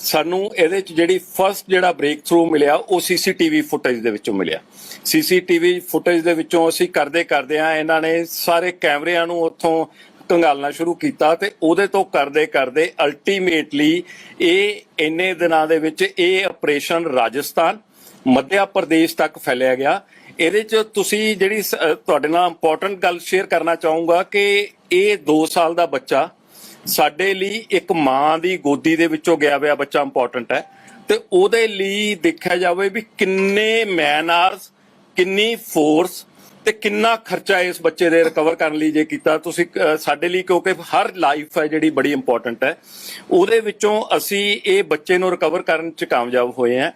ਸਾਨੂੰ ਇਹਦੇ ਚ ਜਿਹੜੀ ਫਰਸਟ ਜਿਹੜਾ ਬ੍ਰੇਕ ਥਰੂ ਮਿਲਿਆ, ਉਹ ਸੀਸੀਟੀਵੀ ਫੁਟੇਜ ਦੇ ਵਿੱਚੋਂ ਮਿਲਿਆ। ਸੀਸੀਟੀਵੀ ਫੁਟੇਜ ਦੇ ਵਿੱਚੋਂ ਅਸੀਂ ਕਰਦੇ ਕਰਦੇ ਆ ਇਹਨਾਂ ਨੇ ਸਾਰੇ ਕੈਮਰਿਆਂ ਨੂੰ ਉੱਥੋਂ ਕੰਗਾਲਣਾ ਸ਼ੁਰੂ ਕੀਤਾ ਤੇ ਉਹਦੇ ਤੋਂ ਕਰਦੇ ਕਰਦੇ ਅਲਟੀਮੇਟਲੀ ਇਹ ਇੰਨੇ ਦਿਨਾਂ ਦੇ ਵਿੱਚ ਇਹ ਆਪਰੇਸ਼ਨ ਰਾਜਸਥਾਨ, ਮੱਧਿਆ ਪ੍ਰਦੇਸ਼ ਤੱਕ ਫੈਲਿਆ ਗਿਆ। ਇਹਦੇ ਚ ਤੁਸੀਂ ਜਿਹੜੀ ਤੁਹਾਡੇ ਨਾਲ ਇੰਪੋਰਟੈਂਟ ਗੱਲ ਸ਼ੇਅਰ ਕਰਨਾ ਚਾਹੂੰਗਾ ਕਿ ਇਹ 2 ਸਾਲ ਦਾ ਬੱਚਾ ਸਾਡੇ ਲਈ ਇੱਕ ਮਾਂ ਦੀ ਗੋਦੀ ਦੇ ਵਿੱਚੋਂ ਗਿਆ ਹੋਇਆ ਬੱਚਾ ਇੰਪੋਰਟੈਂਟ ਹੈ ਤੇ ਉਹਦੇ ਲਈ ਦੇਖਿਆ ਜਾਵੇ ਵੀ ਕਿੰਨੇ ਮੈਨ ਆਰਸ ਕਿੰਨੀ ਫੋਰਸ ਤੇ ਕਿੰਨਾ ਖਰਚਾ ਇਸ ਬੱਚੇ ਦੇ ਰਿਕਵਰ ਕਰਨ ਲਈ ਜੇ ਕੀਤਾ। ਤੁਸੀਂ ਸਾਡੇ ਲਈ ਕਿਉਂਕਿ ਹਰ ਲਾਈਫ ਹੈ ਜਿਹੜੀ ਬੜੀ ਇੰਪੋਰਟੈਂਟ ਹੈ। ਉਹਦੇ ਵਿੱਚੋਂ ਅਸੀਂ ਇਹ ਬੱਚੇ ਨੂੰ ਰਿਕਵਰ ਕਰਨ ਚ ਕਾਮਯਾਬ ਹੋਏ ਆ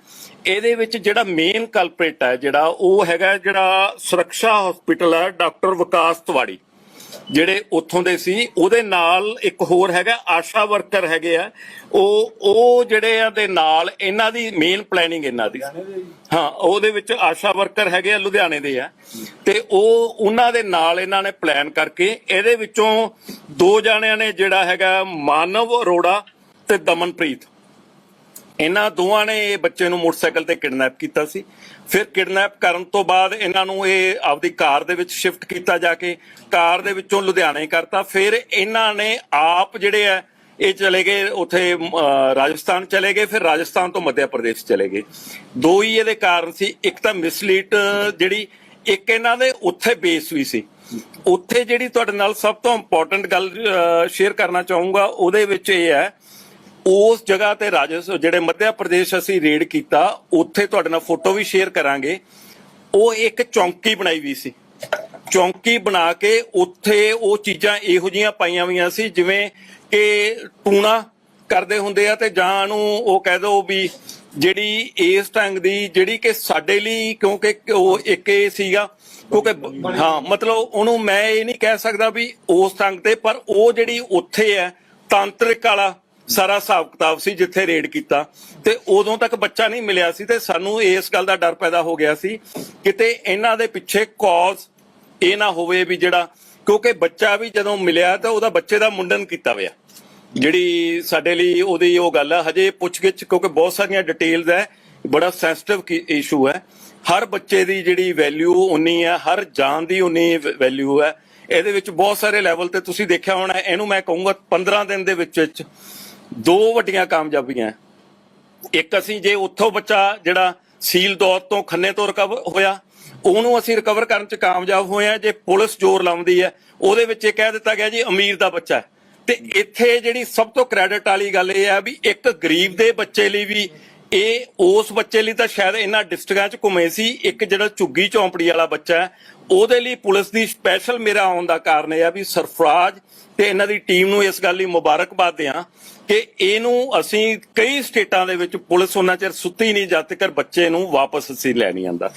ਇਹਦੇ ਵਿੱਚ ਜਿਹੜਾ ਮੇਨ ਕਲਪਰੇਟ ਹੈ ਜਿਹੜਾ, ਉਹ ਹੈਗਾ ਜਿਹੜਾ ਸੁਰੱਖਿਆ ਹਸਪੀਟਲ ਹੈ, ਡਾਕਟਰ ਵਿਕਾਸ ਤਵਾੜੀ। ਜਿਹੜੇ ਉੱਥੋਂ ਦੇ ਸੀ ਉਹਦੇ ਨਾਲ ਇੱਕ ਹੋਰ ਹੈਗਾ ਆਸ਼ਾ ਵਰਕਰ ਹੈਗੇ ਆ। ਉਹ ਉਹ ਜਿਹੜੇ ਆ ਦੇ ਨਾਲ ਇਹਨਾਂ ਦੀ ਮੇਨ ਪਲੈਨਿੰਗ ਇਹਨਾਂ ਦੀ। ਹਾਂ ਉਹਦੇ ਵਿੱਚ ਆਸ਼ਾ ਵਰਕਰ ਹੈਗੇ ਆ ਲੁਧਿਆਣੇ ਦੇ ਆ। ਤੇ ਉਹ ਉਹਨਾਂ ਦੇ ਨਾਲ ਇਹਨਾਂ ਨੇ ਪਲਾਨ ਕਰਕੇ ਇਹਦੇ ਵਿੱਚੋਂ ਦੋ ਜਾਣਿਆਂ ਨੇ ਜਿਹੜਾ ਹੈਗਾ ਮਾਨਵ ਅਰੋੜਾ ਤੇ ਦਮਨਪ੍ਰੀਤ। ਇਹਨਾਂ ਦੋਵਾਂ ਨੇ ਇਹ ਬੱਚੇ ਨੂੰ ਮੋਟਰਸਾਈਕਲ ਤੇ ਕਿਡਨੈਪ ਕੀਤਾ ਸੀ। ਫਿਰ ਕਿਡਨੈਪ ਕਰਨ ਤੋਂ ਬਾਅਦ ਇਹਨਾਂ ਨੂੰ ਇਹ ਆਪਦੀ ਕਾਰ ਦੇ ਵਿੱਚ ਸ਼ਿਫਟ ਕੀਤਾ ਜਾ ਕੇ ਕਾਰ ਦੇ ਵਿੱਚੋਂ ਲੁਧਿਆਣੇ ਕਰਤਾ। ਫਿਰ ਇਹਨਾਂ ਨੇ ਆਪ ਜਿਹੜੇ ਆ, ਇਹ ਚਲੇ ਗਏ ਉਥੇ ਰਾਜਸਥਾਨ ਚਲੇ ਗਏ। ਫਿਰ ਰਾਜਸਥਾਨ ਤੋਂ ਮੱਧ ਪ੍ਰਦੇਸ਼ ਚਲੇ ਗਏ। ਦੋ ਹੀ ਇਹਦੇ ਕਾਰਨ ਸੀ। ਇੱਕ ਤਾਂ ਮਿਸਲੀਟ ਜਿਹੜੀ ਇੱਕ ਇਹਨਾਂ ਦੇ ਉੱਥੇ ਬੇਸ ਵੀ ਸੀ। ਉੱਥੇ ਜਿਹੜੀ ਤੁਹਾਡੇ ਨਾਲ ਸਭ ਤੋਂ ਇੰਪੋਰਟੈਂਟ ਗੱਲ ਸ਼ੇਅਰ ਕਰਨਾ ਚਾਹੂੰਗਾ, ਉਹਦੇ ਵਿੱਚ ਇਹ ਹੈ ਉਸ ਜਗ੍ਹਾ ਤੇ ਰਾਜਸ, ਜਿਹੜੇ ਮੱਧ ਪ੍ਰਦੇਸ਼ ਅਸੀਂ ਰੇਡ ਕੀਤਾ, ਉੱਥੇ ਤੁਹਾਡੇ ਨਾਲ ਫੋਟੋ ਵੀ ਸ਼ੇਅਰ ਕਰਾਂਗੇ। ਉਹ ਇੱਕ ਚੌਂਕੀ ਬਣਾਈ ਵੀ ਸੀ। ਚੌਂਕੀ ਬਣਾ ਕੇ ਉੱਥੇ ਉਹ ਚੀਜ਼ਾਂ ਇਹੋ ਜੀਆਂ ਪਾਈਆਂ ਹੋਈਆਂ ਸੀ, ਜਿਵੇਂ ਕਿ ਟੂਣਾ ਕਰਦੇ ਹੁੰਦੇ ਆ ਤੇ ਜਾਂ ਨੂੰ ਉਹ ਕਹਿ ਦੋ ਵੀ ਜਿਹੜੀ ਇਸ ਢੰਗ ਦੀ, ਜਿਹੜੀ ਕਿ ਸਾਡੇ ਲਈ, ਕਿਉਂਕਿ ਉਹ ਇੱਕ ਇਹ ਸੀਗਾ, ਕਿਉਂਕਿ ਹਾਂ, ਮਤਲਬ ਉਹਨੂੰ ਮੈਂ ਇਹ ਨਹੀਂ ਕਹਿ ਸਕਦਾ ਵੀ ਉਸ ਢੰਗ ਤੇ, ਪਰ ਉਹ ਜਿਹੜੀ ਉੱਥੇ ਹੈ, ਤਾਂਤਰਿਕ ਵਾਲਾ ਸਾਰਾ ਹਿਸਾਬ ਕਿਤਾਬ ਸੀ ਜਿੱਥੇ ਰੇਡ ਕੀਤਾ ਤੇ ਉਦੋਂ ਤੱਕ ਬੱਚਾ ਨਹੀਂ ਮਿਲਿਆ ਸੀ ਤੇ ਸਾਨੂੰ ਇਸ ਗੱਲ ਦਾ ਡਰ ਪੈਦਾ ਹੋ ਗਿਆ ਸੀ ਕਿਤੇ ਇਹਨਾਂ ਦੇ ਪਿੱਛੇ ਕਾਜ਼ ਇਹ ਨਾ ਹੋਵੇ ਵੀ ਜਿਹੜਾ, ਕਿਉਂਕਿ ਬੱਚਾ ਵੀ ਜਦੋਂ ਮਿਲਿਆ ਤਾਂ ਉਹਦਾ ਬੱਚੇ ਦਾ ਮੁੰਡਨ ਕੀਤਾ ਹੋਇਆ। ਜਿਹੜੀ ਸਾਡੇ ਲਈ ਉਹਦੀ ਉਹ ਗੱਲ ਹੈ ਹਜੇ ਪੁੱਛਗਿੱਛ, ਕਿਉਂਕਿ ਬਹੁਤ ਸਾਰੀਆਂ ਡਿਟੇਲਸ ਹੈ ਬੜਾ ਸੈਂਸਿਟਿਵ ਇਸ਼ੂ ਹੈ ਹਰ ਬੱਚੇ ਦੀ ਜਿਹੜੀ ਵੈਲਿਊ ਉਨੀ ਹੈ ਹਰ ਜਾਨ ਦੀ ਉਨੀ ਵੈਲਿਊ ਹੈ ਇਹਦੇ ਵਿੱਚ ਬਹੁਤ ਸਾਰੇ ਲੈਵਲ ਤੇ ਤੁਸੀਂ ਦੇਖਿਆ ਹੋਣਾ, ਇਹਨੂੰ ਮੈਂ ਕਹੂੰਗਾ 15 ਦਿਨ ਦੇ ਵਿੱਚ ਵਿੱਚ ਦੋ ਵੱਡੀਆਂ ਕਾਮਯਾਬੀਆਂ। ਇੱਕ ਅਸੀਂ ਜੇ ਉੱਥੋਂ ਬੱਚਾ ਜਿਹੜਾ ਸੀਲ ਦੌਰ ਤੋਂ ਖੰਨੇ ਤੋਂ ਰਿਕਵਰ ਹੋਇਆ, ਉਹਨੂੰ ਅਸੀਂ ਰਿਕਵਰ ਕਰਨ ਚ ਕਾਮਯਾਬ ਹੋਏ ਆ ਜੇ ਪੁਲਿਸ ਜ਼ੋਰ ਲਾਉਂਦੀ ਹੈ, ਉਹਦੇ ਵਿੱਚ ਇਹ ਕਹਿ ਦਿੱਤਾ ਗਿਆ ਜੀ ਅਮੀਰ ਦਾ ਬੱਚਾ ਹੈ। ਤੇ ਇੱਥੇ ਜਿਹੜੀ ਸਭ ਤੋਂ ਕ੍ਰੈਡਿਟ ਵਾਲੀ ਗੱਲ ਇਹ ਹੈ ਵੀ ਇੱਕ ਗਰੀਬ ਦੇ ਬੱਚੇ ਲਈ ਵੀ ਇਹ ਉਸ ਬੱਚੇ ਲਈ ਤਾਂ ਸ਼ਾਇਦ ਇਹਨਾਂ ਡਿਸਟ੍ਰਿਕਟਾਂ 'ਚ ਘੁੰਮੇ ਸੀ, ਇੱਕ ਜਿਹੜਾ ਝੁੱਗੀ ਚੌਂਪੜੀ ਵਾਲਾ ਬੱਚਾ ਹੈ ਉਹਦੇ ਲਈ ਪੁਲਿਸ ਦੀ ਸਪੈਸ਼ਲ ਮੇਰਾ ਆਉਣ ਦਾ ਕਾਰਨ ਇਹ ਆ ਵੀ ਸਰਫਰਾਜ਼ ਤੇ ਇਹਨਾਂ ਦੀ ਟੀਮ ਨੂੰ ਇਸ ਗੱਲ ਲਈ ਮੁਬਾਰਕਬਾਦ ਦਿਆਂ ਕਿ ਇਹਨੂੰ ਅਸੀਂ ਕਈ ਸਟੇਟਾਂ ਦੇ ਵਿੱਚ ਪੁਲਿਸ ਉਹਨਾਂ ਚਿਰ ਸੁੱਤੀ ਨਹੀਂ ਜਦ ਤੱਕ ਬੱਚੇ ਨੂੰ ਵਾਪਸ ਅਸੀਂ ਲੈ ਨਹੀਂ ਆਂਦਾ